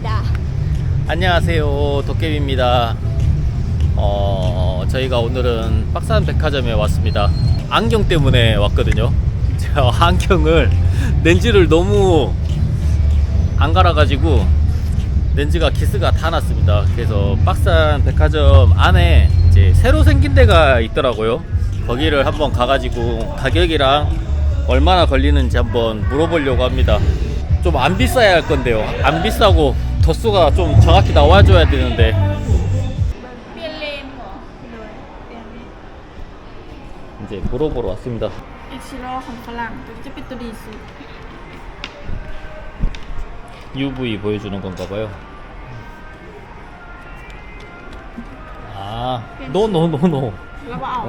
감사합니다. 안녕하세요. 도깨비입니다. 어 저희가 오늘은 박산 백화점에 왔습니다. 안경 때문에 왔거든요. 제가 안경을 렌즈를 너무 안 갈아가지고 렌즈가 기스가 다 났습니다. 그래서 박산 백화점 안에 이제 새로 생긴 데가 있더라고요. 거기를 한번 가가지고 가격이랑 얼마나 걸리는지 한번 물어보려고 합니다. 좀 안 비싸야 할 건데요. 안 비싸고 덧수가 좀 정확히 나와줘야 되는데 เปลี่ยนเลนเหรอเลยเปลี่ยนเลน 이제 물어보러 왔습니다 อิชิโร่ของฝรั่งตัวนี้จะเป็นตัวดีสุด UV 보여주는 건가 봐요 아 노노노노 แล้วก็เอา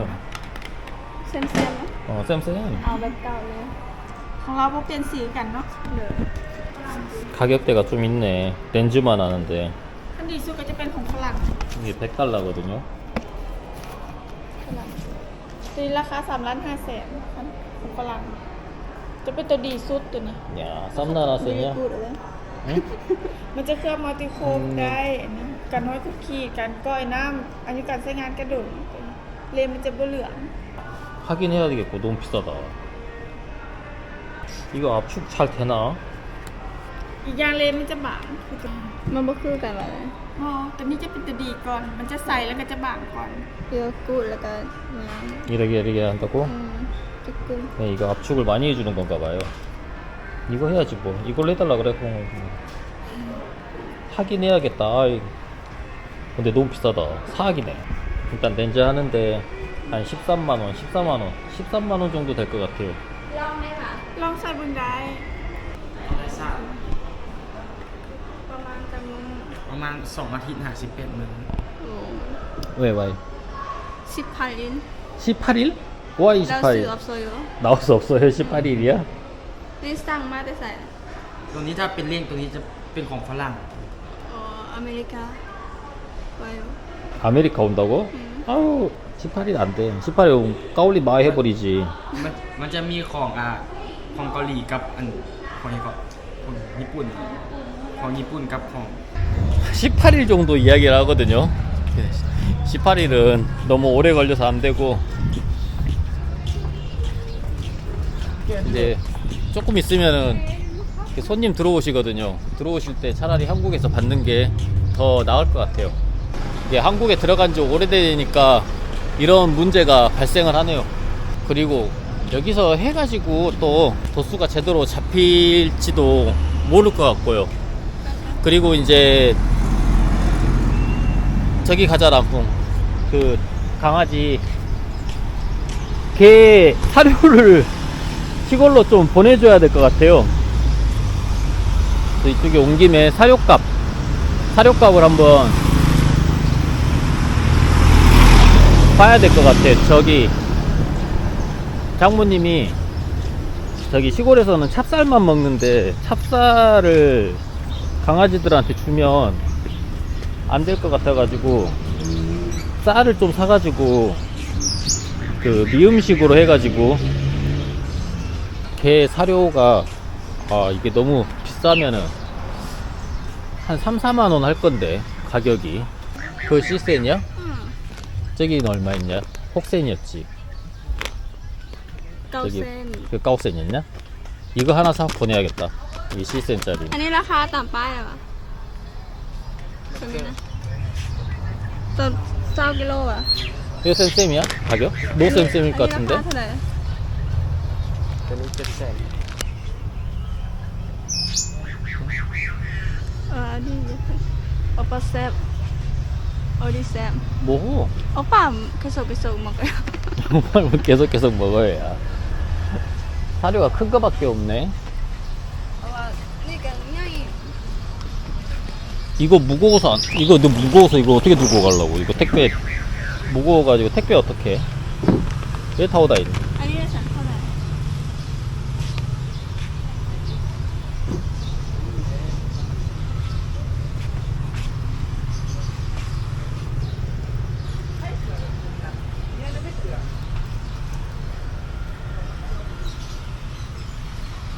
เส้นเส้นๆนะ 어 쌤쌤 เอาแบบเก่าเลย ของเราพวกเปลี่ยนสีกันเนาะเลย 가격대가 좀 있네 렌즈만 하는데 ขั้นดีสุดก็จะเป็นของฝรั่ง 이게 100달러거든요 ฝรั่งตัวนี้ราคา3ล้าน5แสนของฝรั่ง จะเป็นตัวดีสุดตัวนี้ 야 쌈나나 ดี 쌤이야 กูดเลย 응? มันจะเคลือบมัลติโคมได้อันนี้กันห้อยคุกคีกันก้อยน้ำอันนี้การใช้งานกระดุมเลนมันจะบ่เหลือง 하긴 해야 되겠고 너무 비싸다 이거 압축 잘 되나? อีกอย่างเลนมันจะบางมันบ่คือกันเลยอ๋อตัวนี้จะเป็นตัวดีก่อน มันจะใส่แล้วก็จะบางก่อน เยอะกูดแล้วก็มา 이렇게 이렇게 한다고? อืมจะกึ่ง 네, 이거 압축을 많이 해주는 건가 봐요. 이거 해야지 뭐. 이걸 해달라 그래. 그럼 하긴 해야겠다. 아이. 근데 너무 비싸다. 사악이네. 일단 렌즈 하는데 한 13만 원, 14만 원, 13만 원 정도 될 것 같아요. ลองไหมคะ ลองใส่บนได้ ณสองอาทิตย์หาสิบเป็ดมื้อ โอ้ 왜 왜? สิบพันลิน 18일? 와 เราซื้อ 28일. อัพโซโย 나올 수 없어요. 18일이야? นี่สั่งมาแต่ใส่ ตัวนี้ถ้าเป็นเลี่ยงตัวนี้จะเป็นของฝรั่ง อ๋ออเมริกาไว้ 아메리카 온다고? 아우 18일 안 돼. 18일 오면 까올리 마이 해버리지. มันมันจะมีของอ่าของเกาหลีกับอันของนี้ก็ของญี่ปุ่น ของญี่ปุ่นกับของ 18일 정도 이야기를 하거든요. 18일은 너무 오래 걸려서 안 되고 이제 조금 있으면은 손님 들어오시거든요. 들어오실 때 차라리 한국에서 받는 게 더 나을 것 같아요. 이게 한국에 들어간 지 오래되니까 이런 문제가 발생을 하네요. 그리고 여기서 해가지고 또 도수가 제대로 잡힐지도 모를 것 같고요. 그리고 이제 저기 가자 람풍 그 강아지 개 사료를 시골로 좀 보내줘야 될 것 같아요. 또 이쪽에 온 김에 사료값 사료값을 한번 봐야 될 것 같아 저기 장모님이 저기 시골에서는 찹쌀만 먹는데 찹쌀을 강아지들한테 주면 안 될 것 같아가지고 쌀을 좀 사가지고 그 미음식으로 해가지고 개 사료가 아 이게 너무 비싸면은 한 3, 4만 원 할 건데 가격이 그 시센이야? อืม 저기는 얼마였냐? 혹센이었지 เก้า 저기 เส้น 그 까우센이었냐? 이거 하나 사 보내야겠다 이 시센짜리 อันนี้ราคาตามป้ายอ ะวะตัวนี้นะตัวเจ้ากิโลอะ 이거 쌤쌤이야? 가격? 노 쌤쌤일 것 อันนี้รา 같은데? คาเท่าไหร่ ตัวนี้เจ็ดแสน เออดีโอปาแซบโอดีแซบ 뭐고? โอป้าเคยส่งไปส่งมากัน 정말 계속 계속 먹어야 사료가 큰 거밖에 없네 이거 무거워서 안, 이거 너 무거워서 이거 어떻게 들고 가려고? 이거 택배 무거워가지고 택배 어떻게 왜 타고 다니는 아니요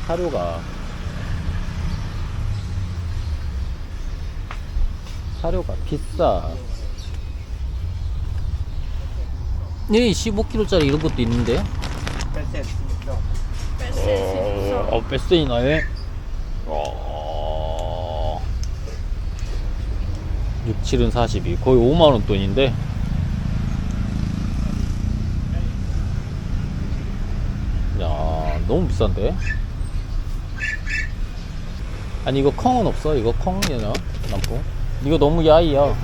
사료가. 사료가 비싸. 네, 15kg짜리 이런 것도 있는데. 어, 어, 베스트이나에. 어. 6, 7은 42. 거의 5만원 돈인데. 야, 너무 비싼데? 아니, 이거 콩은 없어? 이거 콩이냐? 남포? 이거 너무 야이야.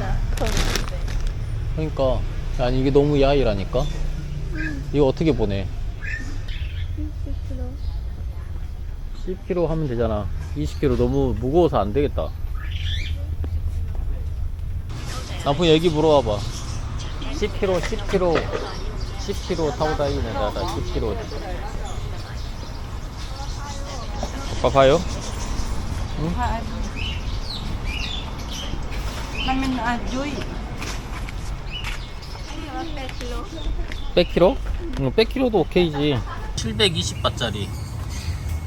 그러니까. 아니, 이게 너무 야이라니까? 이거 어떻게 보내? 10kg 하면 되잖아. 20kg 너무 무거워서 안 되겠다. 남편 얘기 물어봐봐. 10kg, 10kg, 10kg 타고 다니는 나다 10kg. 아빠 봐요? มั 하면 안 줘요. 100kg? 응, 100kg도 오케이지. 720바짜리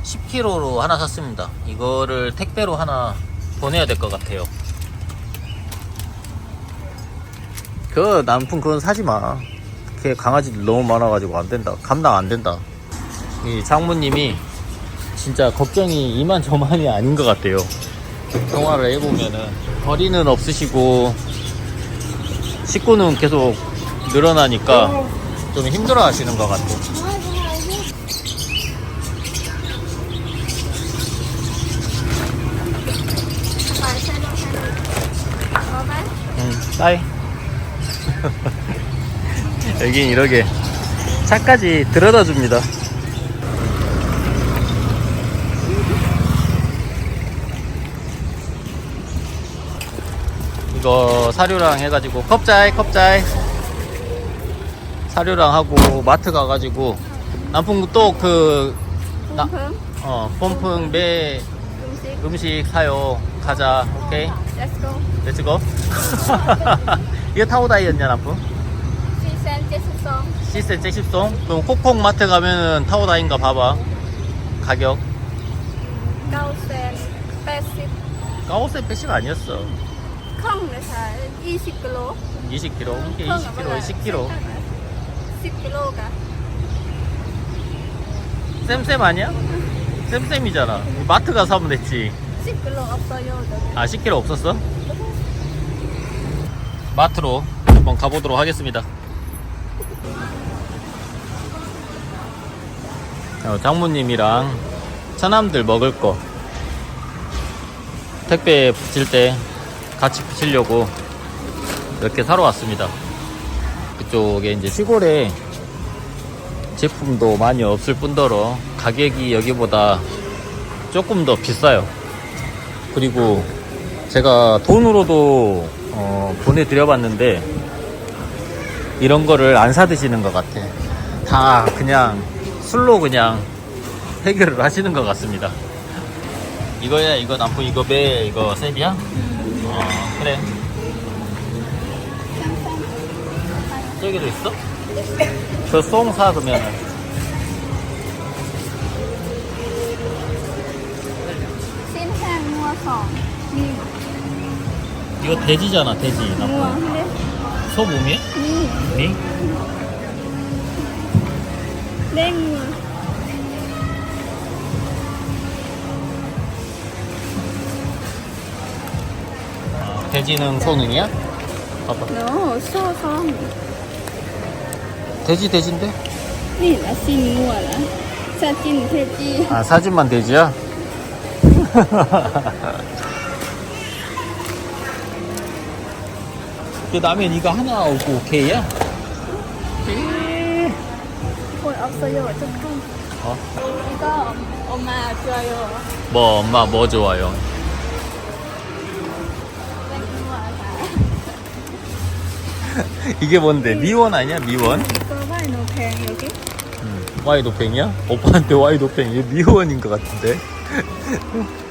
10kg로 하나 샀습니다. 이거를 택배로 하나 보내야 될 것 같아요. 그 남풍 그건 사지 마. 걔 강아지들 너무 많아가지고 안 된다. 감당 안 된다. 이 장모님이 진짜 걱정이 이만저만이 아닌 것 같아요. 통화를 해보면은 거리는 없으시고 식구는 계속 늘어나니까 좀 힘들어 하시는 것 같아. 응, 싸이. 여긴 이렇게 차까지 들여다 줍니다. 이거 사료랑 해가지고 컵자이 컵자이 사료랑 하고 마트 가가지고 남풍 또그 어, pom풍 매 음식 음식 사요. 가자. 오케이. let's go. 이거 타고 다이였냐, 남풍? 시센 제스송 시세 잭십송? 그럼 콕콕 마트 가면은 타고 다인가 봐봐. 가격. 가오센 80 까오세 패시가 아니었어. 콩에서 20kg 20kg. 이게 20kg, 10kg. 10kg가 쌤쌤 아니야? 쌤쌤이잖아. 마트 가서 하면 됐지. 10kg 없어요. 아, 10kg 없었어? 마트로 한번 가보도록 하겠습니다. 어, 장모님이랑 처남들 먹을 거 택배 붙일 때 같이 붙이려고 이렇게 사러 왔습니다. 그쪽에 이제 시골에 제품도 많이 없을 뿐더러 가격이 여기보다 조금 더 비싸요. 그리고 제가 돈으로도 어, 보내드려 봤는데 이런 거를 안 사드시는 것 같아. 다 그냥 술로 그냥 해결을 하시는 것 같습니다. 이거야, 이거 남부 이거 배 이거 셉이야? 어, 그래. 저기도 있어? 저송사 그러면은. 신행 mua sòng đi 이거 돼지잖아, 돼지. 소몸이야? đi 니? đang 돼지는 소능이야? 봐봐. nó số không 돼지 돼지인데? đi là xin mua là sa xin thế chi 아 사진만 돼지야? 그 라면 이거 하나 오고 오케이야? ôi 없어요 좀 좀. 어? 이거 엄마 줘요 뭐 엄마 뭐 좋아요? 이게 뭔데? 미원 아니야? 미원? 이거 너무 뱅 여기 음, 와이 노팽이야? 오빠한테 와이 노팽 이게 미원인 것 같은데?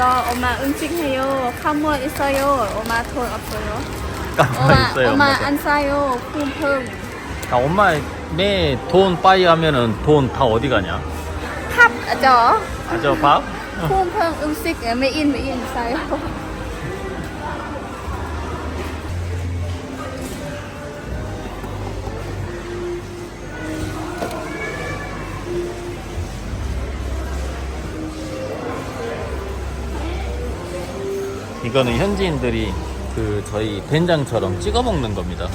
이거 엄마 음식 해요. 카모 있어요. 엄마 돈 없어요. 가만히 엄마 있어요. 엄마 엄마가. 안 사요. 품 아, 엄마 매 돈 빠이 하면은 돈 다 어디 가냐? 팝저 아저 밥? 품 음식 메인 메인 사요. 이거는 현지인들이 그 저희 된장처럼 찍어 먹는 겁니다.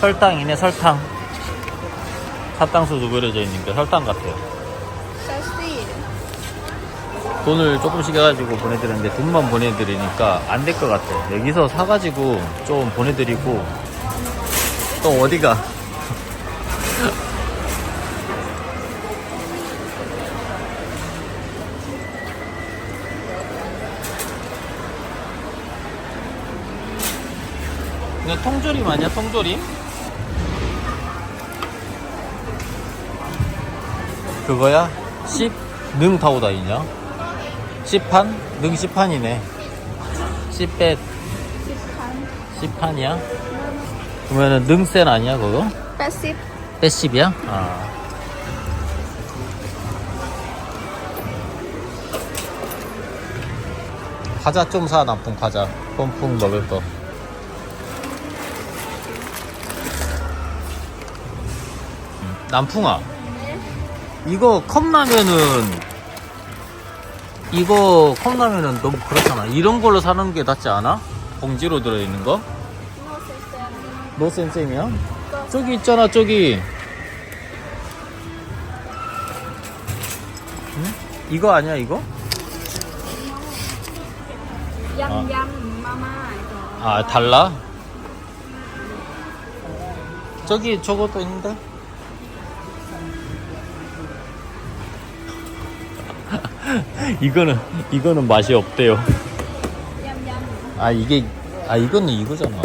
설탕이네 설탕. 사탕수도 그려져 있는 게 설탕 같아요. 돈을 조금씩 해가지고 보내드렸는데 돈만 보내드리니까 안 될 것 같아. 여기서 사가지고 좀 보내드리고 또 어디가? 이거 통조림 아니야? 통조림? 그거야? 10? 능 타오다이냐? 시판? 능 시판이네. 시뱃 시판이야? 그러면은 능센 아니야 그거? 80. 빼십이야? 아. 과자 좀 사, 남풍 과자. pom풍 먹을 거. 음, 남풍아. 이거 컵라면은 이거 컵라면은 너무 그렇잖아. 이런 걸로 사는 게 낫지 않아? 봉지로 들어있는 거? 너 쌤쌤이야? 저기 있잖아 저기 응? 이거 아니야 이거? 얌얌 마마 이거. 아 달라? 저기 저것도 있는데? 이거는 이거는 맛이 없대요. 아 이게 아 이거는 이거잖아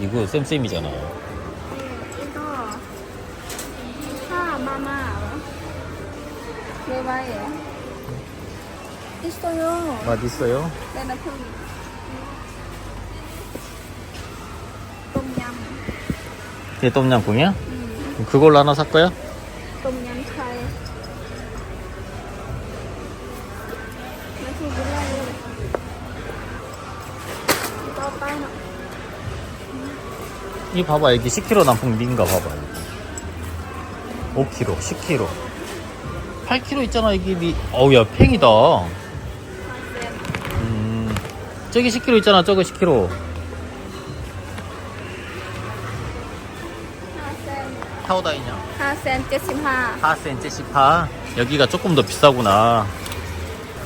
이거 쌤쌤이잖아 이거 하 마마. 왜 봐요? 있어요. 맛 있어요? 내가 품. 똠얌. 이게 똠양꿍이야? 음. 그걸로 하나 살 거야? 이 봐봐 여기 10kg 남풍 민가 봐봐 여기. 5kg 10kg 8kg 있잖아 여기 미 어우 야 팽이다. 음 저기 10kg 있잖아 저거 10kg 타오다이냐? 하센 75. 4센 78 여기가 조금 더 비싸구나.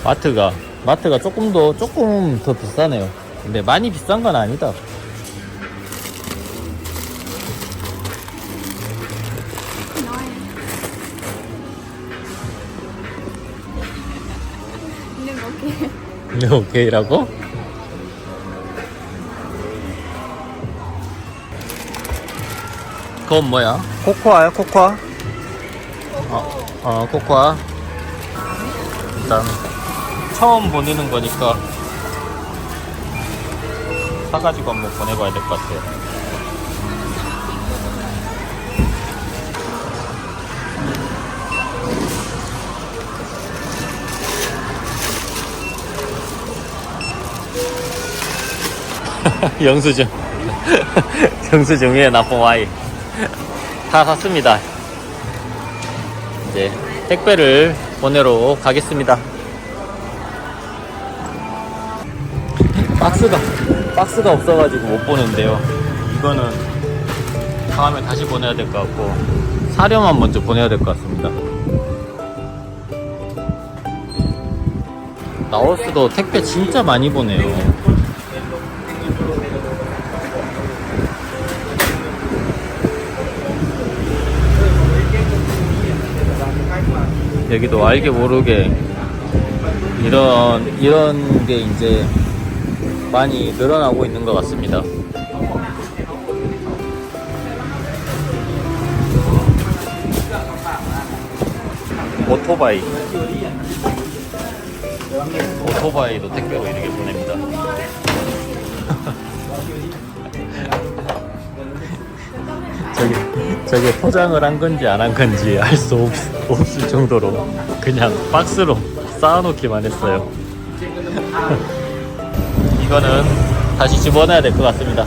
마트가. 마트가 조금 더 조금 더 비싸네요. 근데 많이 비싼 건 아니다 오케이라고? 그건 뭐야? 코코아야, 코코아? 어, 어, 코코아. 일단, 처음 보내는 거니까, 사가지고 한번 보내봐야 될 것 같아요. 영수증. 영수증에 나쁜 와이. 다 샀습니다. 이제 택배를 보내러 가겠습니다. 박스가, 박스가 없어가지고 못 보는데요. 이거는 다음에 다시 보내야 될 것 같고, 사료만 먼저 보내야 될 것 같습니다. 라오스도 택배 진짜 많이 보내요. 여기도 알게 모르게 이런 이런 게 이제 많이 늘어나고 있는 것 같습니다. 오토바이 오토바이도 택배로 이렇게 보냅니다. 저기 저게 포장을 한 건지 안 한 건지 알 수 없을 정도로 그냥 박스로 쌓아놓기만 했어요. 이거는 다시 집어넣어야 될 것 같습니다.